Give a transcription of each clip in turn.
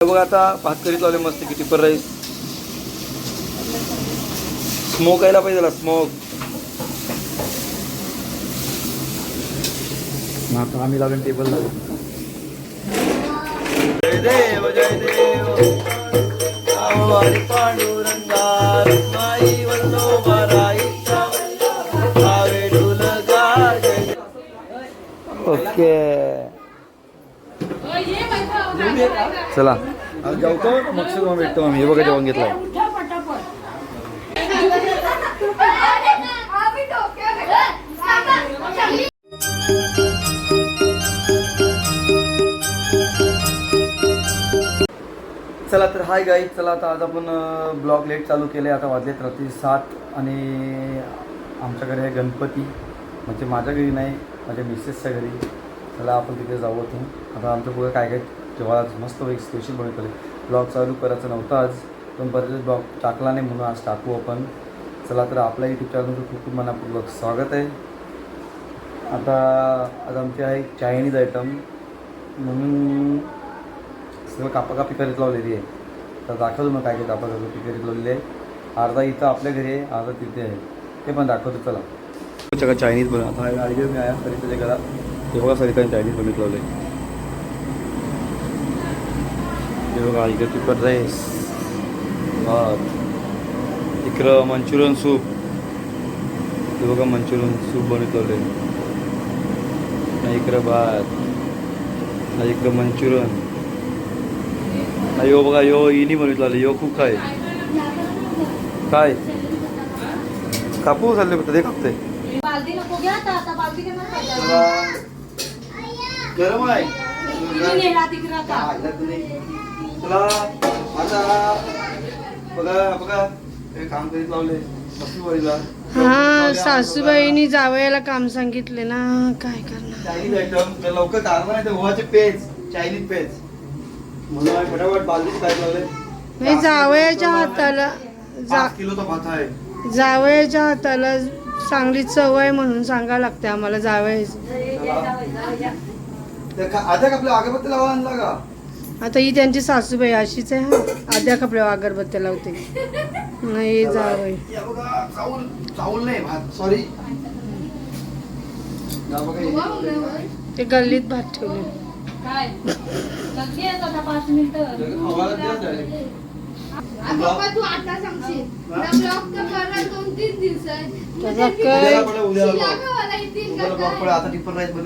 हे बघा आता भात करीत लावले मस्त की टिपर राईस स्मोक यायला पाहिजे त्याला स्मोक आता आम्ही लावले टेबल जय देव जय देव पांडुरंगा माई वल्लोबा ओके चला. जाऊ जेवतो? मग मग भेटतो आम्ही हे बघा जेवण घेतलंय. चला तर हाय गाई. चला आता आज आपण ब्लॉग लेट चालू केले आता वाजलेत रात्री सात आणि आमच्या घरी आहे गणपती. म्हणजे माझ्या घरी नाही माझ्या मिसेसच्या घरी. चला आपण तिथे जाऊ होतो आता आमच्या पुढे काय काय जेव्हा आज मस्त एक स्पेशल बनवलं ब्लॉग चालू करायचं नव्हतं आज. पण बरेच ब्लॉग टाकला नाही म्हणून आज टाकू आपण. चला तर आपल्या यूट्यूब चॅनलचं खूप खूप मनापूर्वक स्वागत आहे. आता आज आमची आहे चायनीज आयटम म्हणून सगळं कापाकापी करीत लावलेली आहे. तर दाखवतो मग काय काय कापाकापी करीत लावलेली आहे. अर्धा इथं आपल्या घरी आहे अर्धा तिथे आहे. ते पण दाखवतो चला. सगळं चायनीज आयडिया मी आहे सरिताच्या घरात. ते बघा सरिताने चायनीज बनवित लावले ते बघा इकडे तिखट राईस भात. इकडं मंचुरियन सूप. ते बघा मंचुरियन सूप बनवित लावले ना इकडं भात. ना इकडं मंचुरियन. ना यो बघा यो इनी बनवित लावले यो खूप काय काय कापू चालले फक्त ते कापते. गरम आहे. तिकडं आता. बघा बघा. हे काम करीत लावले वळीला हा सासूबाईनी जावयाला काम सांगितले ना काय करणार? चायनीज आयटम तर लवकर तर पेज चायनीज पेज. म्हणून आम्ही फटाफट काय लावले. नाही जावयाच्या हाताला जा पाच किलोचा भात आहे. जावयाच्या हाताला चांगली चव आहे म्हणून सांगावं लागते आम्हाला जावयाचं. तर आता आपल्या अगरबत्ती लावा आणला का? आता ही त्यांची सासूबाई अशीच आहे हा. आद्या कपड्या अगरबत्त्या लावते. नाही सॉरी ते गल्लीत भात ठेवले.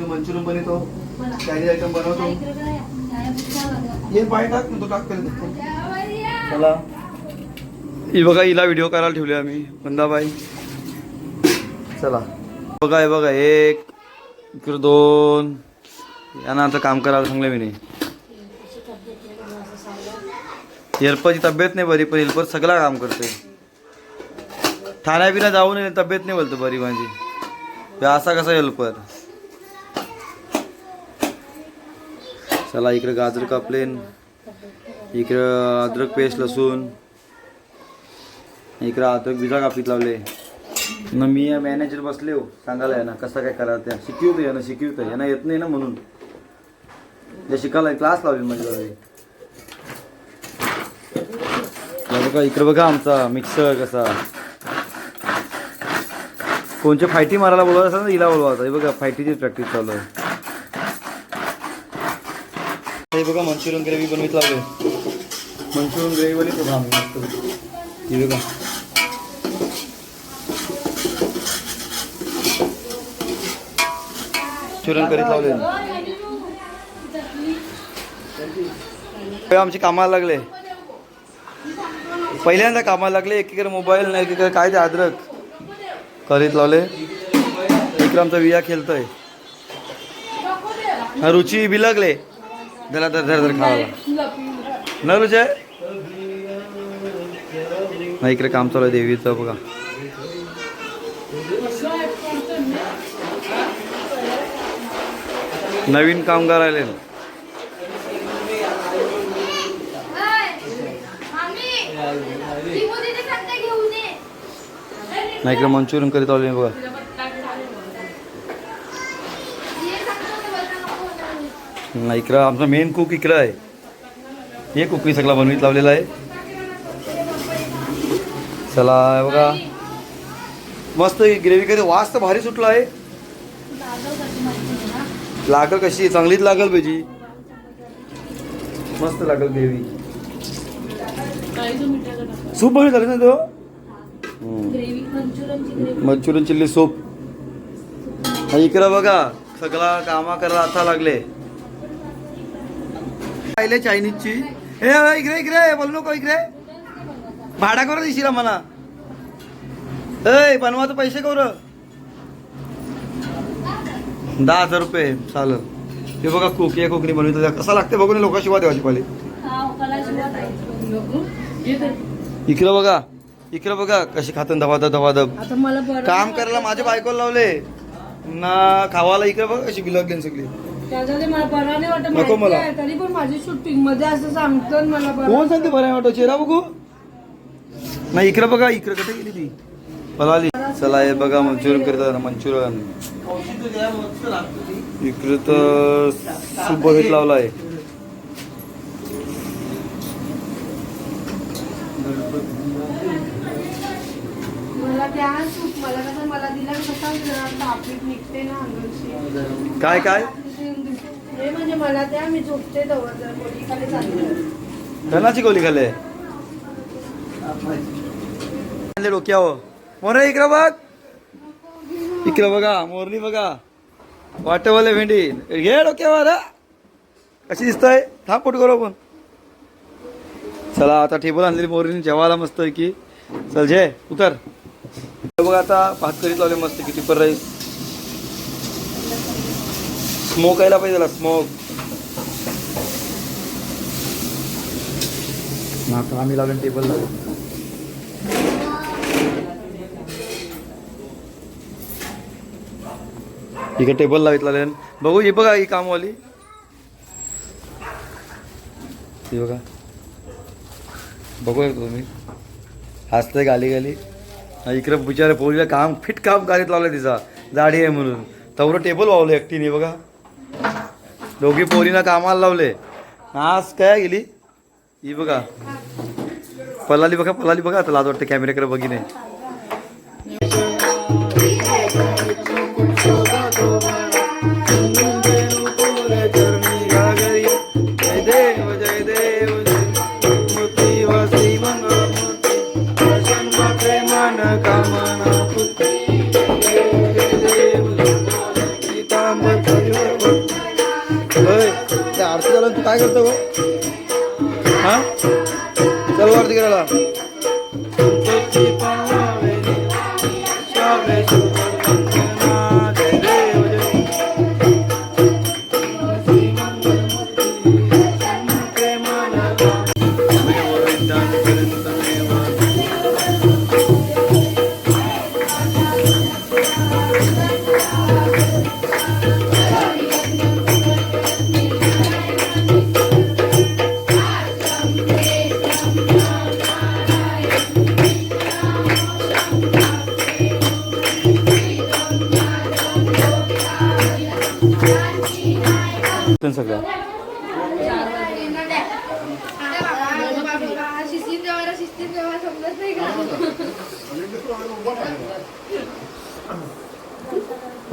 मंचुरियन बनवतो. चायनीज आयटम बनवतो. हे पाय टाक ना तो चला. ही बघा हिला व्हिडिओ करायला ठेवले आम्ही. बंदाबाई. चला. बघा हे बघा एक इकडे दोन. यांना आता काम करायला सांगलं मी नाही. हेल्परची तब्येत नाही बरी पण हेल्पर सगळा काम करते ठाण्यापिण्या जाऊ नये तब्येत नाही बोलतो बरी माझी. असा कसा हेल्पर? चला इकडं गाजर कापलेन. इकडं अद्रक पेस्ट लसूण. इकडं अद्रक बिजा कापीत लावले. न मी मॅनेजर बसले हो सांगायला आहे ना कसं काय करायचं त्या. शिकवतो यानं शिकवतं यांना येत नाही ना म्हणून. ते शिकायला क्लास लावले म्हणजे बघा इकडं बघा आमचा मिक्सर कसा. कोणच्या फायटी मारायला बोलवत असेल ना हिला बोलवायचा हे बघा फायटीची प्रॅक्टिस चालू आहे. हे बघा मंचुरियन ग्रेव्ही बनवित लावले मंचुरियन ग्रेव्ही बनवतो बघा आम्ही मस्त. ही बघा. मंचुरियन करीत लावले आमचे कामाला लागले. पहिल्यांदा कामाला लागले एकीकडे मोबाईल नाही एकीकडे काय ते अद्रक. करीत लावले. विक्रमचा विया खेळतोय. हा रुची बिलगले. त्याला तर धर धर खावाला. न रुचे? नाही इकडे काम चालू आहे देवीचं बघा. नवीन कामगार आले. ना मामी, ती मुली ते सांगते नाही इकडे मंचुरियन करीत आले बघा. नाही इकडं आमचा मेन कुक इकडं आहे. हे कुकरी सगळा बनवीत लावलेला आहे. चला बघा. मस्त ग्रेव्ही कधी वास तर भारी सुटला आहे. लागल कशी? चांगलीच लागल पाहिजे मस्त लागल ग्रेव्ही सूप बनवून झालं ना तो? मंचुरियन चिल्ली सूप इकडं बघा. सगळा कामा करायला आता लागले. पाहिले चायनीजची हे इकडे इकडे बोलू नको इकडे. भाडा करू दिशील मला ए बनवायचं पैसे करू. दहा हजार रुपये चालेल. हे बघा कोकी कोकणी बनवतो कसा लागते बघून लोक शिवा देवाची पाली इकडं बघा इकडं बघा कशी खातं मला बरं काम करायला माझ्या बायकोला लावले. ना खावाला इकडे बघ कशी गिलक सगळी. त्याच्यात मला बरं नाही वाटत. नको माहिती मला. आहे, तरी पण माझी शूटिंगमध्ये असं सांगतो आणि मला बरं कोण सांगते बरं वाटतो? चेहरा बघू. नाही इकडे बघा इकडे कुठे गेली ती? पलाली. चला हे बघा मंचुरियन करतात मंचुरियन. इकडे तर सूप बघित लावला आहे. मला द्या सूप मला कसं मला दिला कसं जरा तापीत निघते ना अंगाची. काय काय? हे म्हणजे मला मी झोपते जर खाली चालली. धनाची गोली खाल्ले. डोक्यावर. मोरे इकडे बघ. इकडे बघा मोरणी बघा. वाटवले भेंडी. घे डोक्यावर हा. कशी दिसतंय? थांब पोट करू आपण? चला आता टेबल आणलेली मोरणी जेवायला मस्त आहे की चल जे उतर. हे बघा आता भात करीत लावले मस्त की टिपर राईस स्मोक यायला पाहिजे त्याला स्मोक आम्ही लागेल टेबल लावले इकडे टेबल लावित बघू हे बघा ही कामवाली. ती बघा. बघू तुम्ही. हसते गाली गाली इकडे बिचारे पोलीला काम फिट काम करीत लावलं तिचा. जाडी आहे म्हणून. तवरं टेबल वावलं एकटीने बघा. दोघी पोरीनं कामाला लावले. आज काय गेली? ही बघा. पलाली बघा पलाली बघा आता लाज वाटते कॅमेऱ्याकडे बघिने. नाही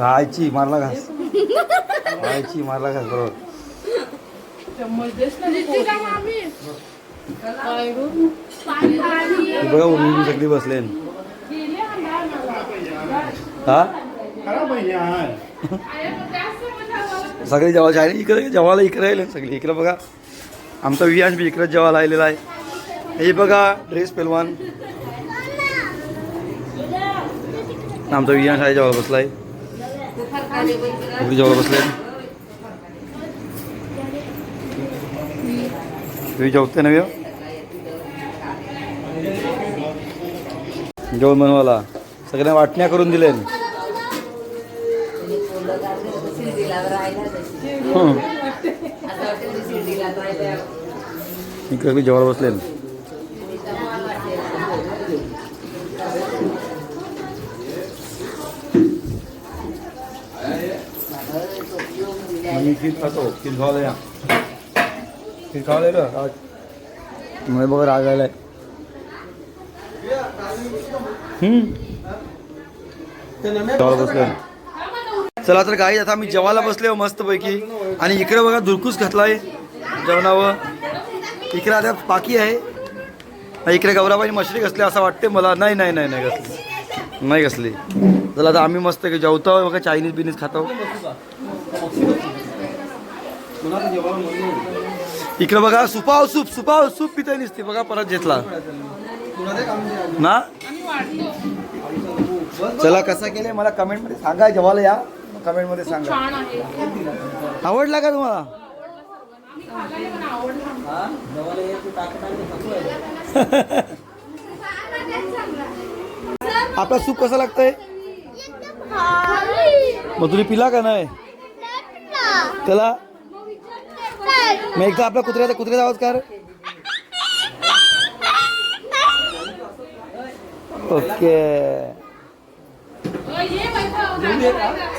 आयची मारला घास. आयची मारला घास बरोबर. बघा उर्मी सगळी बसले हा? सगळे जेव्हा आहे इकडे जेवायला इकडे राहिले सगळे. इकडे बघा आमचा वियांश बी इकडे जेवायला आलेला आहे. हे बघा ड्रेस पेलवान. आमचा वियांश आहे जेवायला बसलाय. इकडे जेवायला बसले. जेवते नव्हे जेवण बनवायला सगळ्यांना वाटण्या करून दिले इकडे जेवायला बसले मी मला बघा राग आलाय. जेवायला बसलोय. चला तर काही आता आम्ही जेवायला बसले हो मस्त पैकी आणि इकडे बघा दुरकूस घातलाय जेवणावर. इकडे आता पाकी आहे. इकडे गौराबाई मशरी घसली असं वाटते मला. नाही नाही नाही नाही घसली. नाही घसली. चला आता आम्ही मस्त जेवतो. बघा चायनीज बिनीज खातो. इकडे बघा सुपाव सूप सुपाव सूप पिता नसते. बघा परत घेतला. ना? चला कसा केलंय मला कमेंटमध्ये सांगा जेवायला या. कमेंटमध्ये सांगा. आवडला का तुम्हाला? आपला सूप कसा लागतंय? मग तुम्ही पिला का नाही? त्याला मग एकदा आपल्या कुत्र्याचा कुत्र्याचा आवाज कर। ओके।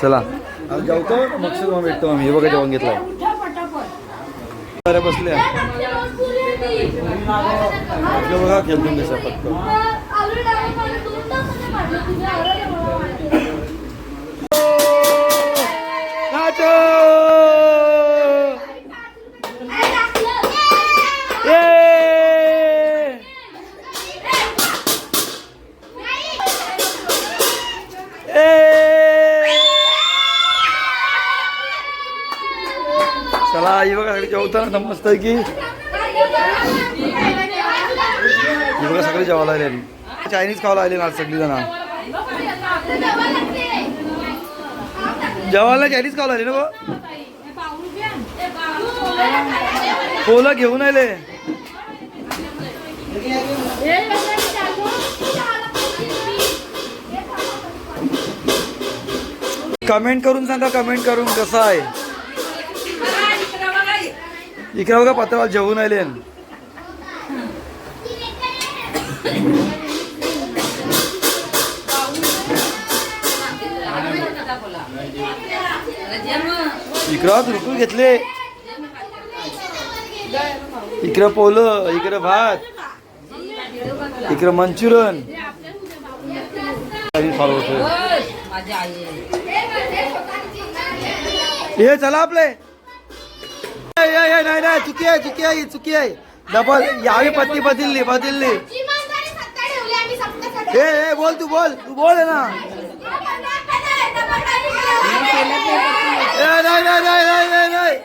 चला। जेवतो मग मग भेटतो आम्ही हे बघा जेवण घेतलं बरं बसले बघा खेळतो कसं पटकन सगळी मस्त आहे की. बघा सगळे जेवायला आले चायनीज खावायला आले ना सगळी जण जेवायला चायनीज खावायला आले ना गं? घेऊन आले. कमेंट करून सांगा कमेंट करून कसं आहे? इकडे बघा पत्रावर जेवून आले. इकडं रुकून घेतले. इकडं पोलं इकडं भात. इकडं होतोय हे चला आपले. नाही नाही चुकी आहे चुकी आहे ही चुकी आहे डबल यावी पत्ती बदलली बदलली ए ए बोल तू बोल तू बोल ना ए नाही नाही नाही नाही नाही नाही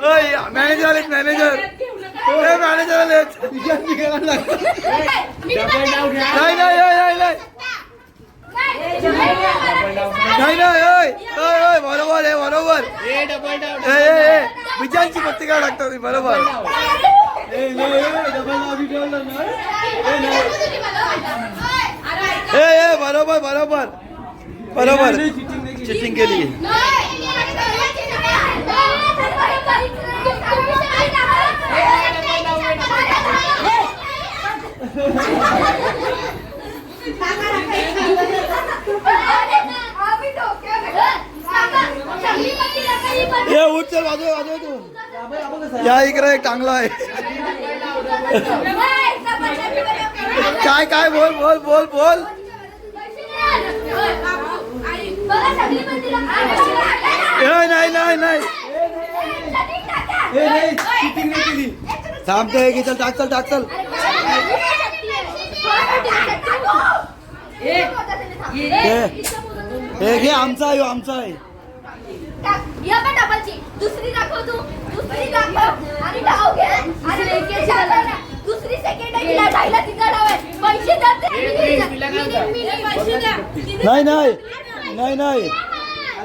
मॅनेजर आलेत मॅनेजर ए मॅनेजर आलेत नाही नाही नाही नाही बरोबर आहे बरोबर. पत्ती काय टाकतो तुम्ही बरोबर. ए ए बरोबर बरोबर. बरोबर. चिटिंग केली. ए उठ वाजव वाजव तू. या इकडे एक चांगला आहे. काय काय बोल बोल बोल बोल. नाही नाही नाही. ए नाही नाही नाही थांबतोय की चल टाक चल टाक चल हे घे आमचा आहे आमचा आहे दुसरी दाखव तू दुसरी दाखव आणि डाव घे आणि एके झाला ना. दुसरी सेकंड आहे तिला जायला तिचा डाव आहे पैसे जाते पैसे द्या नाही नाही नाही नाही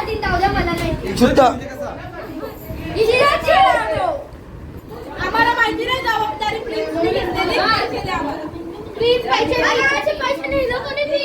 शुद्ध आम्हाला माहिती नाही जबाबदारी प्लीज पैसे नेलं कोणी ती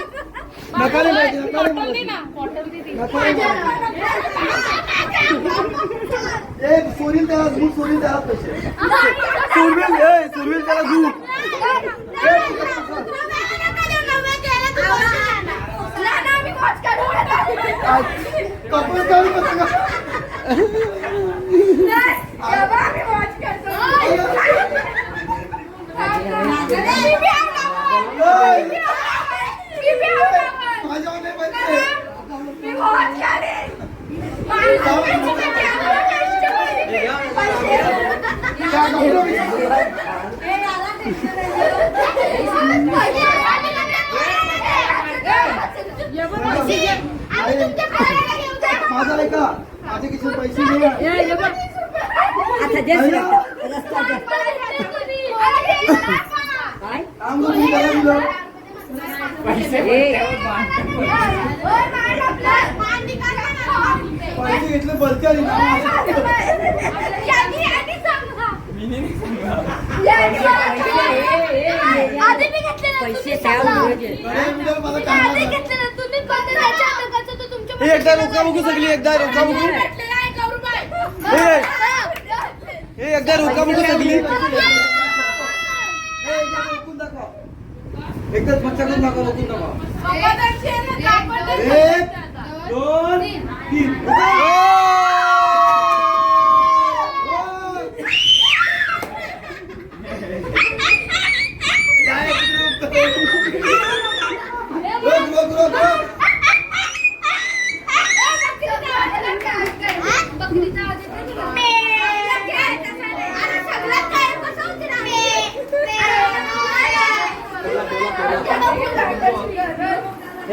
नका नाही पाहिजे. नका नाही पाहिजे. ए सोनील त्याला दूध सोनील त्याला पैसे. सुरवील ए सुरवील त्याला दूध. कपडे काढून माझा आहे का माझे किती पैसे पैसे घेतले बलते आली ना आधी मी घेतलेलं पैसे हे एकदा रोकामुकी सगळी एकदा रोकामुकी हे. एकदा रोकामुकी सगळी. एकदा मच्छा करून दाखवा रोकून दाखवा. एक दोन तीन.